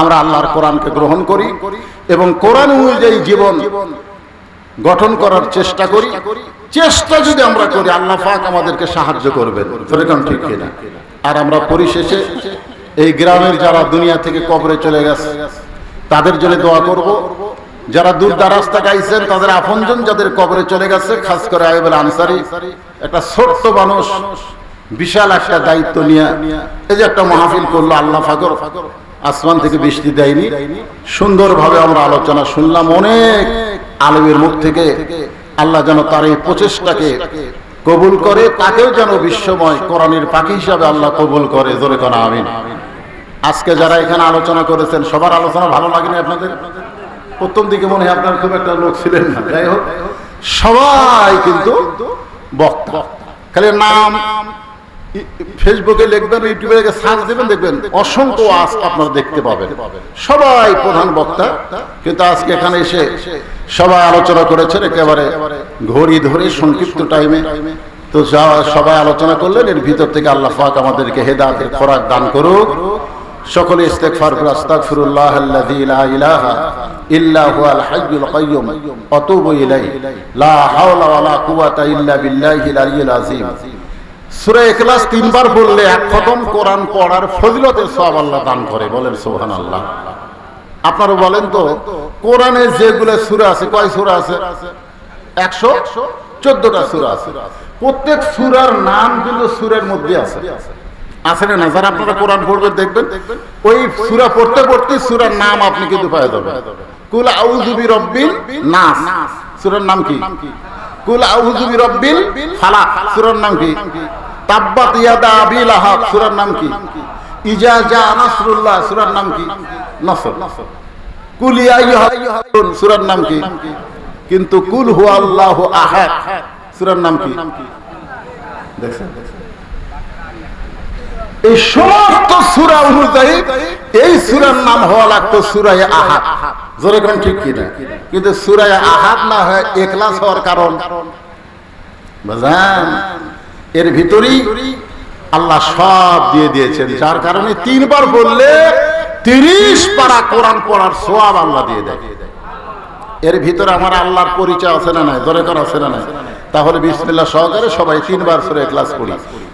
আমরা আল্লাহর কোরআনকে গ্রহণ করি এবং কোরআন অনুযায়ী জীবন গঠন করার চেষ্টা করি। চেষ্টা যদি আমরা করি, আল্লাহ পাক আমাদেরকে সাহায্য করবেন। সেরকম ঠিক কিনা? আর আমরা পরিশেষে এই গ্রামের যারা দুনিয়া থেকে কবরে চলে গেছে, তাদের জন্য দোয়া করব। যারা দূর দারাজ থেকে আইছেন তাদের আপনজন যাদের কবরে চলে গেছে, খাস করে আইবুল আনসারি, একটা ছোট্ট মানুষ বিশাল একটা দায়িত্ব নিয়ে এই যে একটা মাহফিল করল আল্লাহ ফাকর আসমান থেকে বৃষ্টি দেয়নি। সুন্দরভাবে আমরা আলোচনা শুনলাম। অনেক আলমের মুখ থেকে আল্লাহ যেন তার এই প্রচেষ্টাকে কবুল করে, তাকেও যেন বিশ্বময় কোরআনের পাখি হিসাবে আল্লাহ কবুল করে। জোরে কোন আমিন। আজকে যারা এখানে আলোচনা করেছেন, সবার আলোচনা ভালো লাগেনি আপনাদের? প্রথম দিকে মনে হয় আপনার খুব একটা লোক ছিলেন যাই হোক, সবাই কিন্তু বক্তা। খালি নাম ফেসবুকে লিখবেন, ইউটিউবে সার্চ দেবেন, দেখবেন অসংখ্য আজ আপনারা দেখতে পাবেন। সবাই প্রধান বক্তা, কিন্তু আজকে এখানে এসে সবাই আলোচনা করেছেন, একেবারে ঘড়ি ধরে সংক্ষিপ্ত টাইমে তো সবাই আলোচনা করলেন, এর ভিতর থেকে আল্লাহ পাক আমাদেরকে হেদায়েতের খোরাক দান করুক। সকলে ইস্তেগফার করে, আস্তাগফিরুল্লাহ আল্লাযী লা ইলাহা ইল্লা হুয়াল হাইয়ুল কাইয়্যুম আতুবু ইলাইহি। লা হাওলা ওয়ালা কুওয়াতা ইল্লা বিল্লাহিল আলিয়্যিল আযীম। সূরা ইখলাস তিনবার পড়লে এক কোরআন পড়ার ফজিলতের সওয়াব আল্লাহ দান করে। বলেন, সুবহানাল্লাহ। আপনারা বলেন তো, কোরআনে যেগুলো সূরা আছে, কয় সূরা আছে? 100 চোদ্দটা সূরা আছে। প্রত্যেক সূরার নাম কিন্তু সূরের মধ্যে আছে। আছে না যারা আপনারা কোরআন পড়বেন, দেখবেন, ওই সূরা পড়তে পড়তে সূরার নাম আপনি কিন্তু পেয়ে যাবেন কুল নাস। সূরার নাম কি? কুল আউযু বিরাব্বিল ফালাক। সূরার নাম কি? তাব্বাত ইয়াদা আবি লাহাব। সূরার নাম কি? ইজা জা নাসরুল্লাহ। সূরার নাম কি? নসর। কুল আইয়ুহান সূরার নাম কি? কিন্তু কুল হুয়াল্লাহু নাম কি? এই সমস্ত সুরা অনুযায়ী এই সুরার নাম হওয়া লাগতো সুরায় আহাত জোরে কোন ঠিক কিনা কিন্তু সুরায় আহাত না হয় একলাস হওয়ার কারণ। বুঝলেন? এর ভিতরেই আল্লাহ সব দিয়ে দিয়েছেন। যার কারণে তিনবার বললে তিরিশ পারা কোরআন পড়ার সোয়াব আল্লাহ দিয়ে দেয়। এর ভিতরে আমার আল্লাহর পরিচয় আছে না নাই? দরে করা আছে না নাই? তাহলে বিসমিল্লাহ সহকারে সবাই তিনবার সুরে ক্লাস করি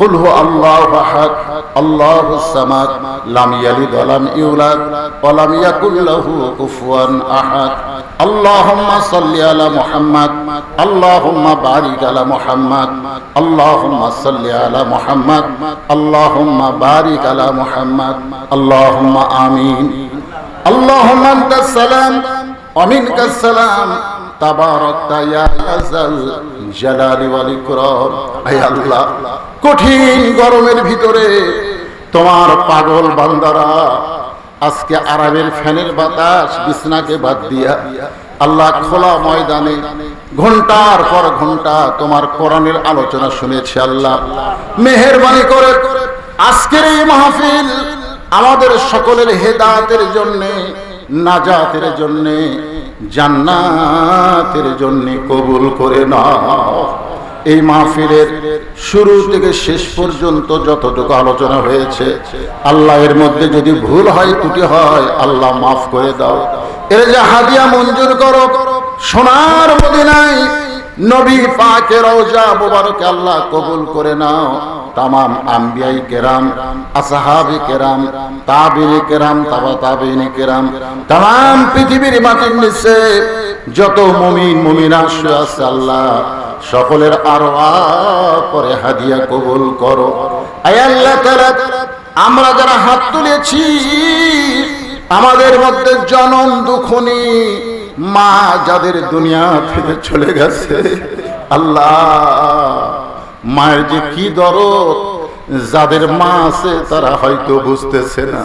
قل هو الله احد الله الصمد لم يلد ولم يولد ولم يكن له كفوا احد اللهم صل على محمد اللهم بارك على محمد اللهم صل على محمد اللهم بارك على محمد اللهم امين اللهم انت السلام ومنك السلام কঠিন গরমের ভিতরে তোমার পাগল বান্দারা, আজকে আরামের ফ্যানের বাতাস বিছনাকে বাদ দিয়া আল্লাহ খোলা ময়দানে ঘণ্টার পর ঘণ্টা তোমার কোরআনের আলোচনা শুনেছে আল্লাহ। মেহেরবানি করে আজকের এই মাহফিল আমাদের সকলের হেদাতের জন্যে, নাজাতের জন্যে জান্নাতের জন্য কবুল করে না এই মাহফিলের শুরু থেকে শেষ পর্যন্ত যতটুকু আলোচনা হয়েছে, আল্লাহ এর মধ্যে যদি ভুল হয়, ত্রুটি হয়, আল্লাহ মাফ করে দাও। এর যে হাদিয়া মঞ্জুর করো সোনা নবী পাকের রওজা মুবারক আল্লাহ কবুল করে নাও। তামাম আম্বিয়াই কেরাম, আসহাবি কেরাম, তাবিনি কেরাম, তাবা তাবিনি কেরাম তাম পৃথিবীর মাটির নিচে যত মুমিন, মুমিনা শুয়ে আছে আল্লাহ, সকলের আরও করে হাদিয়া কবুল করো। আয় আল্লাহ তাআলা, আমরা যারা হাত তুলেছি, আমাদের মধ্যে জনম দুখনি মা যাদের দুনিয়া থেকে চলে গেছে, আল্লাহ, মায়ের যে কি দরদ, যাদের মা আছে তারা হয়তো বুঝতেছে না।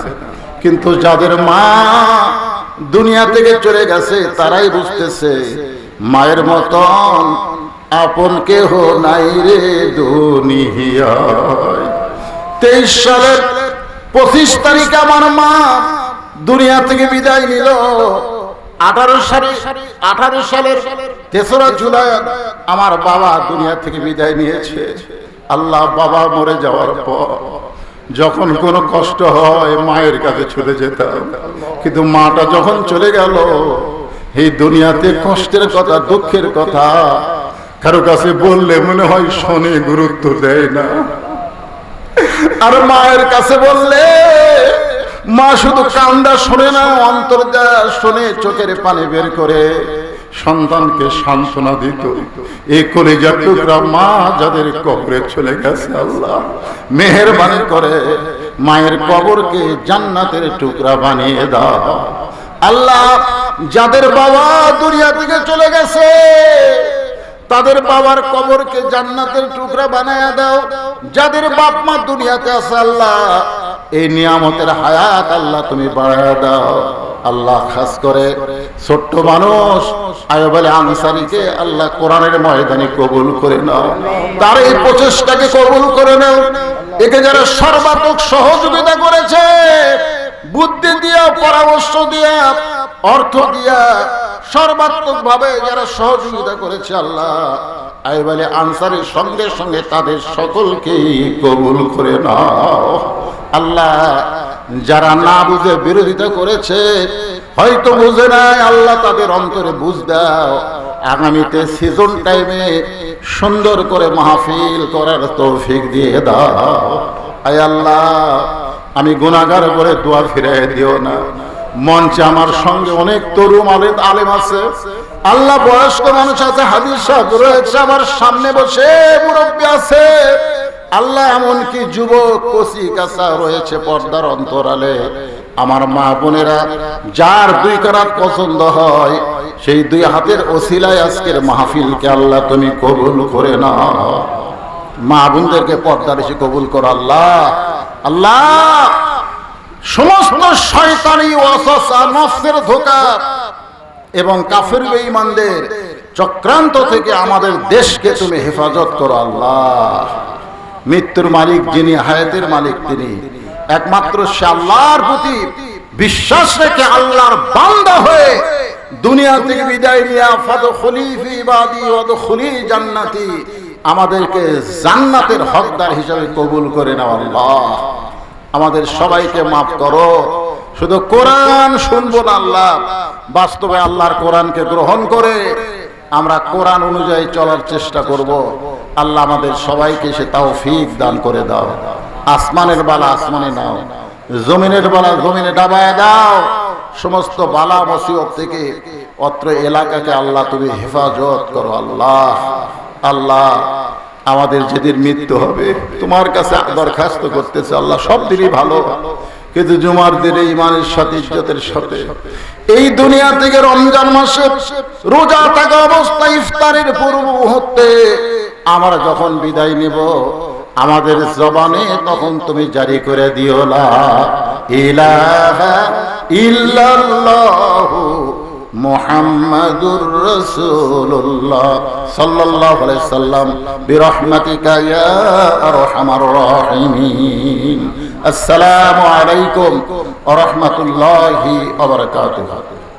কিন্তু যাদের মা দুনিয়া থেকে চলে গেছে, তারাই বুঝতেছে, মায়ের মতন আপন কেহ নাই রে দুনিয়ায়। তেইশ সালের পঁচিশ তারিখে আমার মা দুনিয়া থেকে বিদায় নিল। আঠারো সালে, আঠারো সালের তেসরা জুলাই আমার বাবা দুনিয়া থেকে বিদায় নিয়েছে। আল্লাহ বাবা মরে যাওয়ার পর যখন কোনো কষ্ট হয়, মায়ের কাছে চলে যেতাম। কিন্তু মাটা যখন চলে গেল, এই দুনিয়াতে কষ্টের কথা, দুঃখের কথা কারও কাছে বললে মনে হয় শোনে, গুরুত্ব দেয় না। আর মায়ের কাছে বললে মা শুধু কান্দা শোনে না অন্তর যা শোনে, চোখের পানি বের করে। সন্তানকে সান্ত্বনা দিত। এই কলেজার টুকরা মা যাদের কবরে চলে গেছে আল্লাহ, মেহরবানি করে, মায়ের কবরকে জান্নাতের টুকরা বানিয়ে দাও। আল্লাহ, যাদের বাবা দুনিয়া থেকে চলে গেছে তাদের বাবার কবরকে জান্নাতের টুকরা বানায়া দাও। যাদের বাপ মা দুনিয়াতে আছে, আল্লাহ, এই নিয়ামতের হায়াত আল্লাহ তুমি বাড়ায় দাও। আল্লাহ খাস করে ছোট্ট মানুষ আয়ব আলী আনসারিকে আল্লাহ কোরআনের ময়দানে কবুল করে নাও। তার এই প্রচেষ্টাকে কবুল করে নাও। একে যারা সর্বাত্মক সহযোগিতা করেছে, বুদ্ধি দিয়া, পরামর্শ দিয়া, অর্থ দিয়া সর্বাত্মক ভাবে যারা সহযোগিতা করেছে আল্লাহ আইবালে আনসারের সঙ্গে সঙ্গে তাদের সকলকেই কবুল করে নাও। আল্লাহ, যারা না বুঝে বিরোধিতা করেছে, হয়তো বুঝে নাই, আল্লাহ তাদের অন্তরে বুঝ দাও। আগামীতে সিজন টাইমে সুন্দর করে মাহফিল করার তৌফিক দিয়ে দাও। আয় আল্লাহ, আমি গুণাগার করে দোয়া ফিরাই দিও না। মঞ্চে আমার সঙ্গে অনেক তরুণ আলেম আলেম আছে। আল্লাহ বয়স্ক মানুষ আছে, হাদিস রয়েছে, আমার সামনে বসে মুরব্বী আছে। আল্লাহ এমনকি যুবক, কচি কাঁচা রয়েছে পর্দার অন্তরালে। আমার মা বোনেরা, যার দুই কারাত পছন্দ হয়, সেই দুই হাতের ওসিলায় আজকের মাহফিলকে আল্লাহ তুমি কবুল করে না মা বোনদেরকে পর্দার এসে কবুল করো, আল্লাহ। আল্লাহ! সমস্ত শয়তানি নফসের ধোকা। এবং কাফের বেঈমানদের চক্রান্ত থেকে আমাদের দেশকে তুমি হেফাজত করো আল্লাহ। মৃত্যুর মালিক যিনি, হায়াতের মালিক তিনি। একমাত্র সে আল্লাহর প্রতি বিশ্বাস রেখে আল্লাহর বান্দা হয়ে দুনিয়া থেকে বিদায় নিয়ে ফাদ খলিফি বাদি ওয়াদ খলি জান্নাতি আমাদেরকে জান্নাতের হকদার হিসাবে কবুল করে নাও আল্লাহ। আমাদের সবাইকে মাফ করো। শুধু কোরআন শুনব না আল্লাহ। বাস্তবে আল্লাহর কোরআনকে গ্রহণ করে আমরা কোরআন অনুযায়ী চলার চেষ্টা করব। আল্লাহ আমাদের সবাইকে সে তাও ফিক দান করে দাও। আসমানের বালা আসমানে নাও। জমিনের বালা জমিনে ডাবায় দাও। সমস্ত বালা মসিবত থেকে অত্র এলাকাকে আল্লাহ তুমি হেফাজত করো। আল্লাহ আল্লাহ। আমাদের যেদিন মৃত্যু হবে, তোমার কাছে দরখাস্ত করতেছে আল্লাহ, সব দিনই ভালো। কিন্তু জুমার দিনে ইমানের সাথে, ইজ্জতের সাথে। এই দুনিয়া থেকে রমজান মাসে রোজা থাকা অবস্থা ইফতারের পূর্ব মুহূর্তে আমরা যখন বিদায় নিব, আমাদের জবানে তখন তুমি জারি করে দিও লা ইলাহা ইল্লাল্লাহু। মুহাম্মাদুর রাসূলুল্লাহ সাল্লাল্লাহু আলাইহি সাল্লাম বিরহমাতিকা ইয়া আরহামার রাহিমিন। আসসালামু আলাইকুম ওয়া রাহমাতুল্লাহি ওয়া বারাকাতুহু।